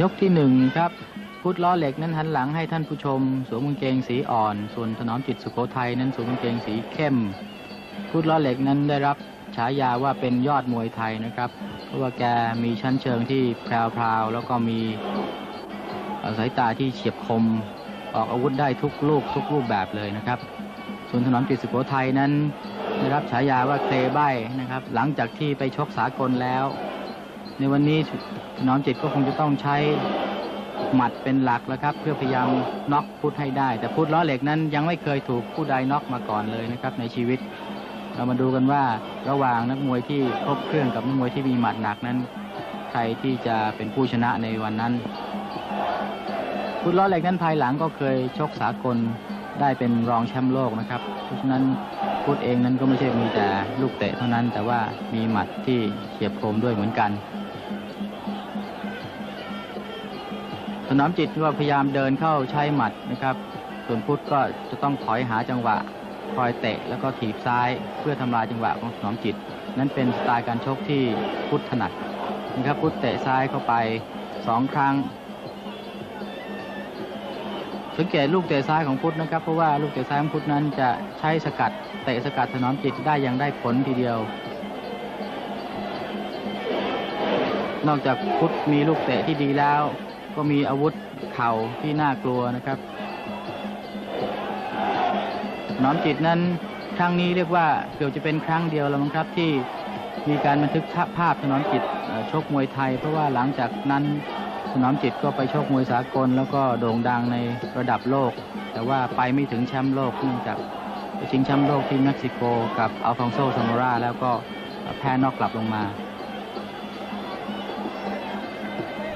ยกที่หนึ่งครับพุทธล้อเหล็กนั้นหันหลังให้ท่านผู้ชม สวมกางเกงสีอ่อน ส่วนถนอมจิตสุโขทัยนั้นสวมกางเกงสีเข้ม พุทธล้อเหล็กนั้นได้รับฉายาว่าเป็นยอดมวยไทยนะครับ เพราะว่าแกมีชั้นเชิงที่แพรวๆแล้วก็มีสายตาที่เฉียบคมออกอาวุธได้ทุกลูกทุกรูปแบบเลยนะครับ ส่วนถนอมจิตสุโขทัยนั้นได้รับฉายาว่าเคลใบนะครับ หลังจากที่ไปชกสากลแล้ว ในวันนี้ถนอมจิตก็คงจะต้องใช้หมัดเป็นหลักแล้วครับ เพื่อพยายามน็อกพุทธให้ได้ แต่พุทธล้อเหล็กนั้นยังไม่เคยถูกผู้ใดน็อกมาก่อนเลยนะครับ ในชีวิต เรามาดูกันว่าระหว่างนักมวยที่ครบเครื่องกับนักมวยที่มีหมัดหนักนั้น ใครที่จะเป็นผู้ชนะในวันนั้น พุทธล้อเหล็กนั้นภายหลังก็เคยชกสากลได้เป็นรองแชมป์โลกนะครับเพราะฉะนั้นพุทธเองนั้นก็ไม่ใช่มีแต่ลูกเตะเท่านั้น แต่ว่ามีหมัดที่เฉียบคมด้วยเหมือนกัน นามจิตก็พยายามเดินเข้าใช้หมัดนะครับ ส่วนพุทธก็จะต้องถอยหาจังหวะคอยเตะแล้วก็ถีบซ้ายเพื่อทำลายจังหวะของสนามจิต นั้นเป็นสไตล์การชกที่พุทธถนัดนะครับพุทธเตะซ้ายเข้าไปสองครั้ง สังเกตลูกเตะซ้ายของพุทธนะครับ เพราะว่าลูกเตะซ้ายของพุทธนั้นจะใช้สกัดเตะสกัดถนอมจิตได้อย่างได้ผลทีเดียว นอกจากพุทธมีลูกเตะที่ดีแล้ว ก็มีอาวุธเข่าที่น่ากลัวนะครับถนอมจิตนั้นครั้งนี้เรียกว่าเกือบจะเป็นครั้งเดียวแล้วมั้งครับที่มีการบันทึกภาพถนอมจิตชกมวยไทย เพราะว่าหลังจากนั้นถนอมจิตก็ไปชกมวยสากล แล้วก็โด่งดังในระดับโลก แต่ว่าไปไม่ถึงแชมป์โลกเนื่องจากชิงแชมป์โลกที่เม็กซิโกกับอัลฟองโซซามอราแล้วก็แพ้นอกกลับลงมา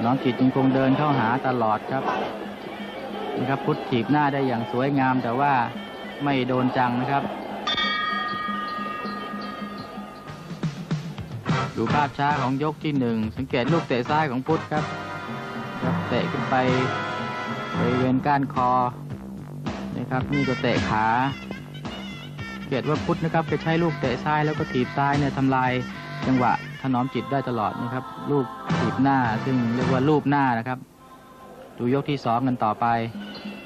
น้องจิตยังคงเดินเข้าหาตลอดครับนะครับพุทธถีบหน้าได้อย่างสวยงามแต่ว่าไม่โดนจังนะครับ ดูภาพช้าของยกที่หนึ่งสังเกตลูกเตะซ้ายของพุทธครับครับเตะขึ้นไปบริเวณก้านคอนะครับนี่ก็เตะขาเกตว่าพุทธนะครับจะใช้ลูกเตะซ้ายแล้วก็ถีบซ้ายเนี่ยทำลายจังหวะ ถนอมจิตได้ตลอดนะครับลูกถีบหน้า ซึ่งเรียกว่ารูปหน้านะครับ ดูยกที่สองกันต่อไป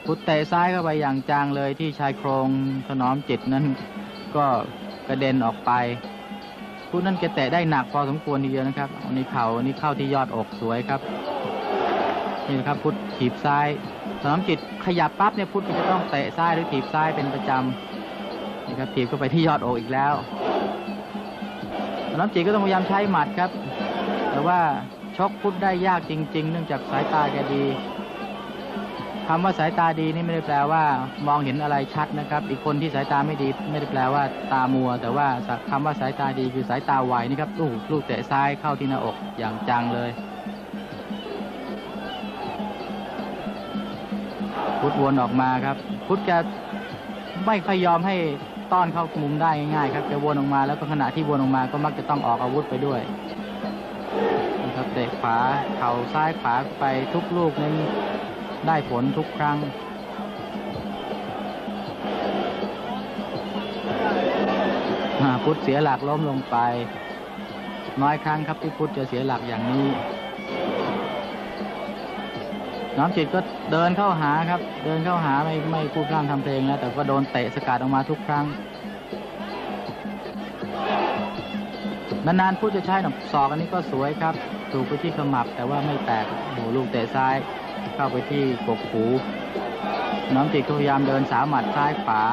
พุทธเตะซ้ายเข้าไปอย่างจังเลยที่ชายโครงถนอมจิตนั้นก็กระเด็นออกไปพุทธนั้นแกเตะได้หนักพอสมควรทีเดียวนะครับอันนี้เข่าอันนี้เข้าที่ยอดอกสวยครับนี่นะครับพุทธถีบซ้ายถนอมจิตขยับปั๊บเนี่ยพุทธก็จะต้องเตะซ้ายหรือถีบซ้ายเป็นประจำนี่ครับถีบเข้าไปที่ยอดอกอีกแล้ว นอมจิตก็ต้องพยายามใช้หมัดครับ แต่ว่าชกพุทธได้ยากจริง ๆ เนื่องจากสายตาแกดีคำว่าสายตาดีนี่ไม่ได้แปลว่า มองเห็นอะไรชัดนะครับ อีกคนที่สายตาไม่ดีไม่ได้แปลว่าตามัว แต่ว่าคำว่าสายตาดีคือสายตาไวนี่ครับลูกลูกเตะซ้ายเข้าที่หน้าอกอย่างจังเลยพุทธวนออกมาครับ พุทธจะไม่ค่อยยอมให้ ต้อนเข้ามุมได้ง่ายๆครับจะวนออกมาแล้วก็ขณะที่วนออกมาก็มักจะต้องออกอาวุธไปด้วยนะครับเตะขวาเข่าซ้ายขวาไปทุกลูกนั้นได้ผลทุกครั้งพุทธเสียหลักล้มลงไป น้อยครั้งครับที่พุทธจะเสียหลักอย่างนี้ น้อมจิตก็เดินเข้าหาครับ เดินเข้าหาไม่ไม่พูดพร่ำทำเพลงแล้ว แต่ก็โดนเตะสกัดออกมาทุกครั้งนานๆพูดจะใช้หนอกศอกอันนี้ก็สวยครับ ถูกไปที่ขมับแต่ว่าไม่แตกโอ้โหลูกเตะซ้าย เข้าไปที่กกหูน้อมจิตก็พยายามเดินสามหมัดซ้ายขวา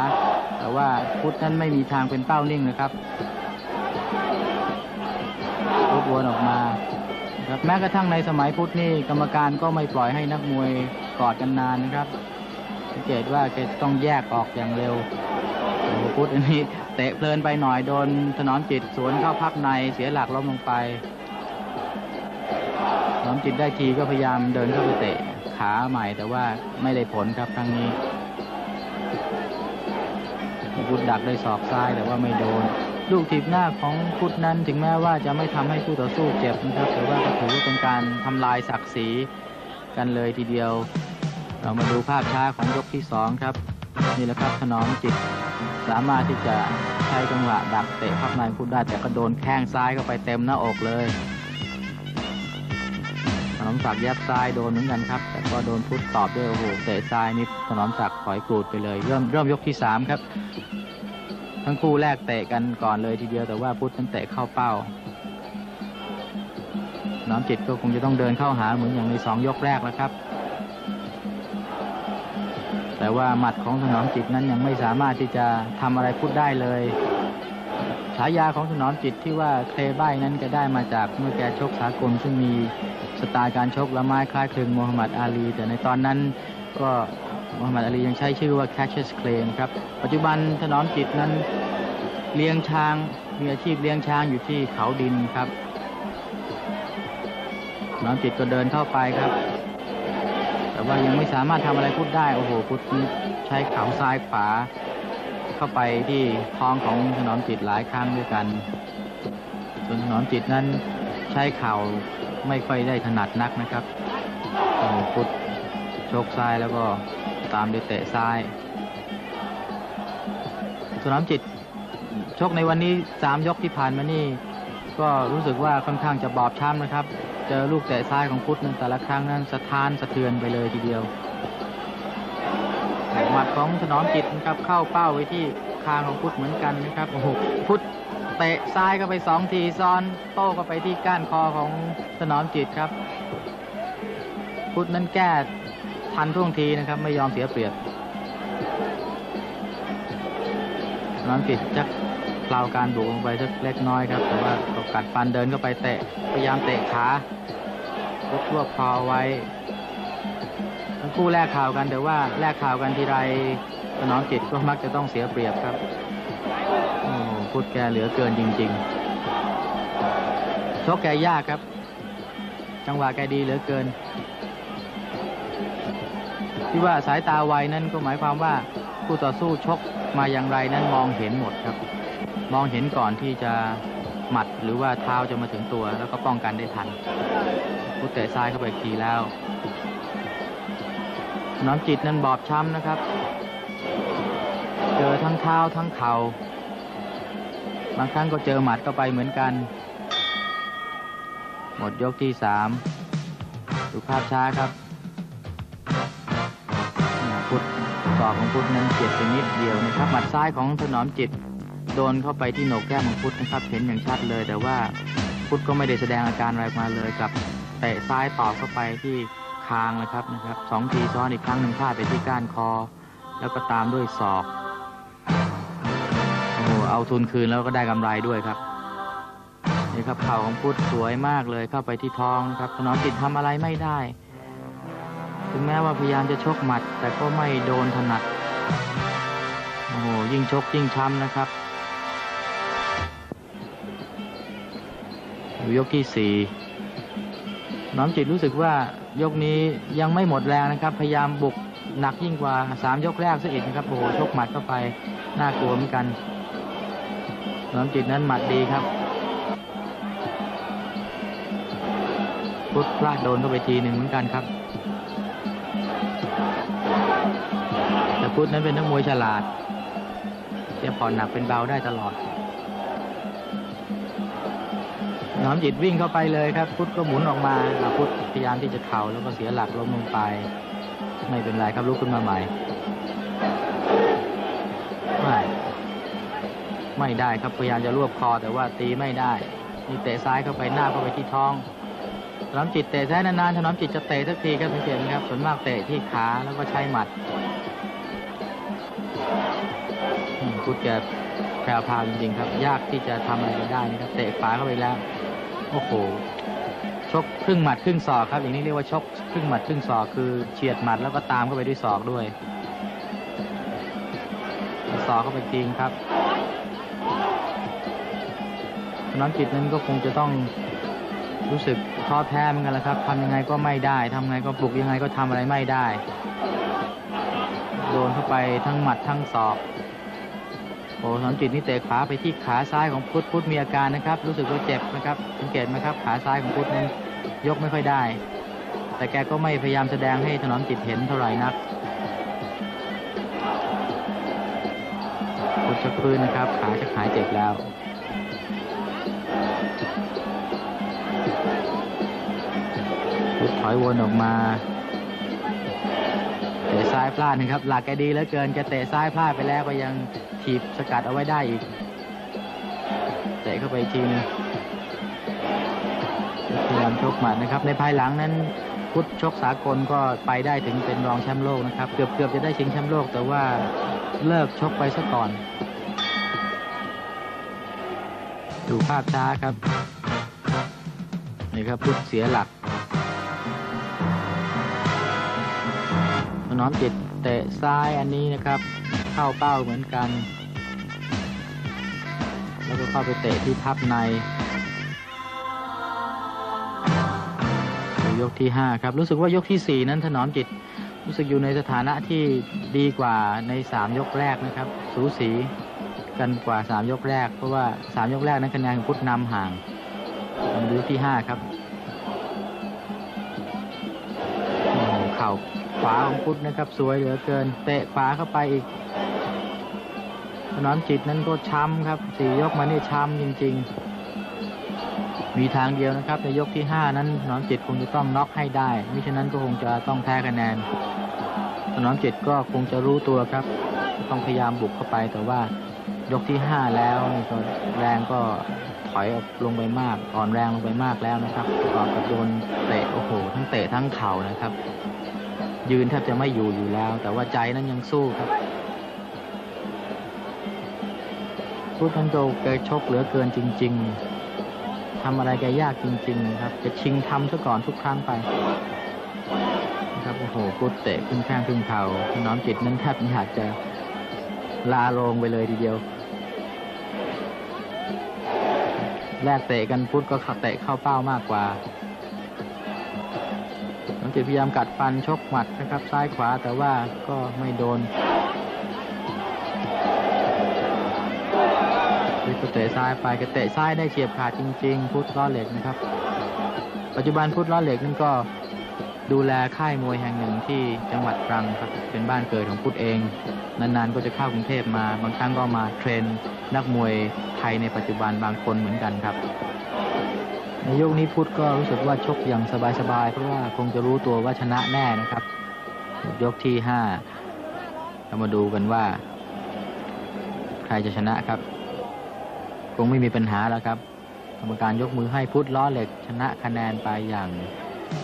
แต่ว่าพุทธนั้นไม่มีทางเป็นเป้านิ่งนะครับพุทธวนออกมา ครับแม้กระทั่งในสมัยพุทธนี่กรรมการก็ไม่ปล่อยให้นักมวยกอดกันนานนะครับสังเกตว่าแกต้องแยกออกอย่างเร็วโอ้โหพุทธอันนี้เตะเพลินไปหน่อยโดนถนอมจิตสวนเข้าพับในเสียหลักล้มลงไปถนอมจิตได้ทีก็พยายามเดินเข้าไปเตะขาใหม่แต่ว่าไม่ได้ผลครับครั้งนี้พุทธดักได้ศอกซ้ายแต่ว่าไม่โดน ลูกถีบหน้าของพุทธนั้นถึงแม้ว่าจะไม่ทำให้คู่ต่อสู้เจ็บนะครับแต่ว่าก็ถือว่าเป็นการทำลายศักดิ์ศรีกันเลยทีเดียว เรามาดูภาพช้าของยกที่สองครับ นี่แหละครับถนอมจิต สามารถที่จะใช้จังหวะดักเตะพับในพุทธได้แต่ก็โดนแข้งซ้ายเข้าไปเต็มหน้าอกเลยถนอมศักดิ์ยับซ้ายโดนเหมือนกันครับ แต่ก็โดนพุทธตอบด้วยโอ้โหเตะซ้ายนี่ถนอมศักดิ์ถอยกรูดไปเลย เริ่มเริ่มยกที่สามครับ ทั้งคู่แรกเตะกันก่อนเลยทีเดียวแต่ว่าพุทธนั้นเตะเข้าเป้าถนอมจิตก็คงจะต้องเดินเข้าหาเหมือนอย่างในสองยกแรกแล้วครับ แต่ว่าหมัดของถนอมจิตนั้นยังไม่สามารถที่จะทำอะไรพุทธได้เลยฉายาของถนอมจิตที่ว่าเคลใบนั้นจะได้มาจากเมื่อแกชกสากลซึ่งมีสไตล์การชกละไม้คล้ายคลึงโมฮัมหมัดอาลี แต่ในตอนนั้นก็ มฮัมหมัดอาลียังใช้ชื่อว่า Catches Clay นครับปัจจุบันถนอมจิตนั้นเลี้ยงช้างมีอาชีพเลี้ยงช้างอยู่ที่เขาดินครับถนอมจิตก็เดินเข้าไปครับ แต่ว่ายังไม่สามารถทำอะไรพุทธได้โอ้โหพุทธใช้เข่าซ้ายขวา เข้าไปที่ท้องของถนอมจิตหลายครั้งด้วยกันส่วนถนอมจิตนั้นใช้เข่าไม่ค่อยได้ถนัดนักนะครับโอ้โหพุทธโชกซ้ายแล้วก็ ตามด้วยเตะซ้ายถนอมจิต ชกในวันนี้สามยกที่ผ่านมานี่ ก็รู้สึกว่าค่อนข้างจะบอบช้ำนะครับ เจอลูกเตะซ้ายของพุทธนั้นแต่ละครั้งนั้นสะท้านสะเทือนไปเลยทีเดียวหมัดของถนอมจิตนะครับเข้าเป้าไว้ที่คางของพุทธเหมือนกันนะครับโอ้โหพุทธเตะซ้ายก็ไปสองทีซ้อนโต้ก็ไปที่ก้านคอของถนอมจิตครับ พุทธนั้นแก้ ทันท่วงทีนะครับ ไม่ยอมเสียเปรียบถนอมจิตจักเปล่าการบุกลงไปสักเล็กน้อยครับ แต่ว่าก็กัดฟันเดินเข้าไปเตะพยายามเตะขาพุทธรวบคอไว้ทั้งคู่แลกข่าวกันแต่ว่าแลกข่าวกันทีไรถนอมจิตก็มักจะต้องเสียเปรียบครับพุทธแกเหลือเกินจริง ๆชกแกยากครับ จังหวะแกดีเหลือเกิน ที่ว่าสายตาไวนั้นก็หมายความว่าคู่ต่อสู้ชกมาอย่างไรนั้นมองเห็นหมดครับ มองเห็นก่อนที่จะหมัดหรือว่าเท้าจะมาถึงตัว แล้วก็ป้องกันได้ทันพุทธเตะซ้ายเข้าไปทีแล้วน้ำจิตนั้นบอบช้ำนะครับ เจอทั้งเท้าทั้งเขา่าบางครั้งก็เจอหมัดเข้าไปเหมือนกัน หมดยกที่สามดูภาพช้าครับ ศอกของพุทธนั้นเจ็บไปนิดเดียวนะครับหมัดซ้ายของถนอมจิตโดนเข้าไปที่โหนกแก้มของพุทธนะครับเห็นอย่างชัดเลย แต่ว่าพุทธก็ไม่ได้แสดงอาการอะไรมาเลยกับเตะซ้ายตอบเข้าไปที่คางนะครับนะครับสองทีซ้อนอีกครั้งหนึ่งพลาดไปที่ก้านคอ แล้วก็ตามด้วยศอกโอ้โหเอาทุนคืนแล้วก็ได้กำไรด้วยครับนี่ครับเข่าของพุทธสวยมากเลยเข้าไปที่ท้องนะครับถนอมจิตทำอะไรไม่ได้ ถึงแม้ว่าพยายามจะชกหมัด แต่ก็ไม่โดนถนัด โอ้โห ยิ่งชกยิ่งช้ำนะครับยกที่สี่น้อมจิตรู้สึกว่ายกนี้ยังไม่หมดแรงนะครับ พยายามบุกหนักยิ่งกว่าสามยกแรกซะอีกนะครับโอ้โหชกหมัดเข้าไปน่ากลัวเหมือนกันน้อมจิตนั้นหมัดดีครับพุทธพลาดโดนเข้าไปทีหนึ่งเหมือนกันครับ พุทธนั้นเป็นนักมวยฉลาดจะผ่อนหนักเป็นเบาได้ตลอด น้อมจิตวิ่งเข้าไปเลยครับ พุทธก็หมุนออกมาพุทธพยายามที่จะเข่าแล้วก็เสียหลักล้มลงไป ไม่เป็นไรครับลุกขึ้นมาใหม่ ไม่ ไม่ได้ครับพยายามจะรวบคอแต่ว่าตีไม่ได้นี่เตะซ้ายเข้าไปหน้าเข้าไปที่ท้องถนอมจิตเตะซ้ายนานๆถนอมจิตจะเตะสักทีครับสังเกตไหมครับส่วนมากเตะที่ขาแล้วก็ใช้หมัด พุทธแกแพรวพาวจริงๆครับ ยากที่จะทำอะไรได้นะครับ เตะขวาเข้าไปแล้ว โอ้โห ชกครึ่งหมัดครึ่งศอกครับ อย่างนี้เรียกว่าชกครึ่งหมัดครึ่งศอกคือเฉียดหมัดแล้วก็ตามเข้าไปด้วยศอกด้วย ศอกเข้าไปจริงครับน้องจิตนั้นก็คงจะต้องรู้สึกท้อแท้เหมือนกันแหละครับทำยังไงก็ไม่ได้ทำไงก็ปลุกยังไงก็ทำอะไรไม่ได้ โดนเข้าไปทั้งหมัดทั้งศอก โอ้สอนจิตนี่เตะขาไปที่ขาซ้ายของพุทธพุทธมีอาการนะครับ รู้สึกว่าเจ็บนะครับสังเกตไหมครับขาซ้ายของพุทธนั้นยกไม่ค่อยได้ แต่แกก็ไม่พยายามแสดงให้ถนอมจิตเห็นเท่าไหร่นักพุทธจะพื้นนะครับ ขาจะหายเจ็บแล้วพุทธถอยวนออกมา เตะซ้ายพลาดนะครับ หลักแกดีเหลือเกินแกเตะซ้ายพลาดไปแล้วก็ยังถีบสกัดเอาไว้ได้อีก เตะเข้าไปทีนึงพยายามชกหมัดนะครับ ในภายหลังนั้นพุทธชกสากลก็ไปได้ถึงเป็นรองแชมป์โลกนะครับ เกือบเกือบจะได้ชิงแชมป์โลก แต่ว่าเลิกชกไปซะก่อน ดูภาพช้าครับนี่ครับพุทธเสียหลัก น้อมจิตเตะซ้ายอันนี้นะครับ เข้าเป้าเหมือนกัน แล้วก็เข้าไปเตะที่พับในยกที่ 5 ครับ รู้สึกว่ายกทีสี่ 4 นั้นถนอมจิต รู้สึกอยู่ในสถานะที่ดีกว่าใน 3 ยกแรกนะครับ สูสีกันกว่า 3 ยกแรก เพราะว่า 3 ยกแรกนั้นคะแนนของพุทธนำห่างดูยกที่ 5 ครับโอ้เข่าาของพุทธนะครับ สวยเหลือเกิน เตะขวาเข้าไปอีกถนอมจิตนั้นก็ช้ำครับสี่ยกมานี่ช้ำจริง ๆ มีทางเดียวนะครับ ในยกที่5นั้นถนอมจิตคงจะต้องน็อกให้ได้มิฉะนั้นก็คงจะต้องแพ้คะแนนถนอมจิตก็คงจะรู้ตัวครับ ต้องพยายามบุกเข้าไปแต่ว่ายกที่5แล้วนี่ก็แรงก็ถอยออกลงไปมากอ่อนแรงลงไปมากแล้วนะครับประกอบกับโดนเตะโอ้โห ทั้งเตะทั้งเข่านะครับ ยืนแทบจะไม่อยู่อยู่แล้ว แต่ว่าใจนั้นยังสู้ครับพูดทันโดแกชกเหลือเกินจริง ๆทำอะไรแกยากจริง ๆ ครับ จะชิงทำซะก่อนทุกครั้งไปนะครับโอ้โหพูดเตะขึ้นข้างขึ้นเข่าน้อมจิตนั้นแทบอยากจะลาลงไปเลยทีเดียวแลกเตะกันพุทธก็ขับเตะเข้าเป้ามากกว่า จิตพยายามกัดฟันชกหมัดนะครับ ซ้ายขวาแต่ว่าก็ไม่โดนพุทธก็เตะซ้ายไปก็เตะซ้ายได้เฉียบขาดจริง ๆ พุทธล้อเหล็กนะครับ ปัจจุบันพุทธล้อเหล็กนั่นก็ดูแลค่ายมวยแห่งหนึ่งที่จังหวัดตรังครับเป็นบ้านเกิดของพุทธเอง นานๆก็จะเข้ากรุงเทพมา บางครั้งก็มาเทรนนักมวยไทยในปัจจุบันบางคนเหมือนกันครับ ในยกนี้พุทธก็รู้สึกว่าชกอย่างสบายๆเพราะว่าคงจะรู้ตัวว่าชนะแน่นะครับ ยกที่ห้าเรามาดูกันว่า ใครจะชนะครับ คงไม่มีปัญหาแล้วครับกรรมการยกมือให้พุทธล้อเหล็ก ชนะคะแนนไปอย่าง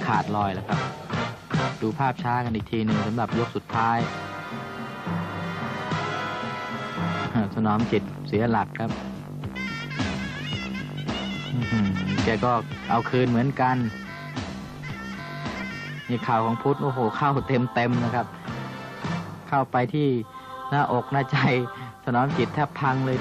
ขาดลอยแล้วครับ ดูภาพช้ากันอีกทีหนึ่งสำหรับยกสุดท้ายสนอมจิตเสียหลักครับ แกก็เอาคืนเหมือนกันนี่ข่าวของพุทธโอ้โหเข้าเต็มเต็มนะครับ เข้าไปที่หน้าอกหน้าใจสนอมจิตแทบพังเลย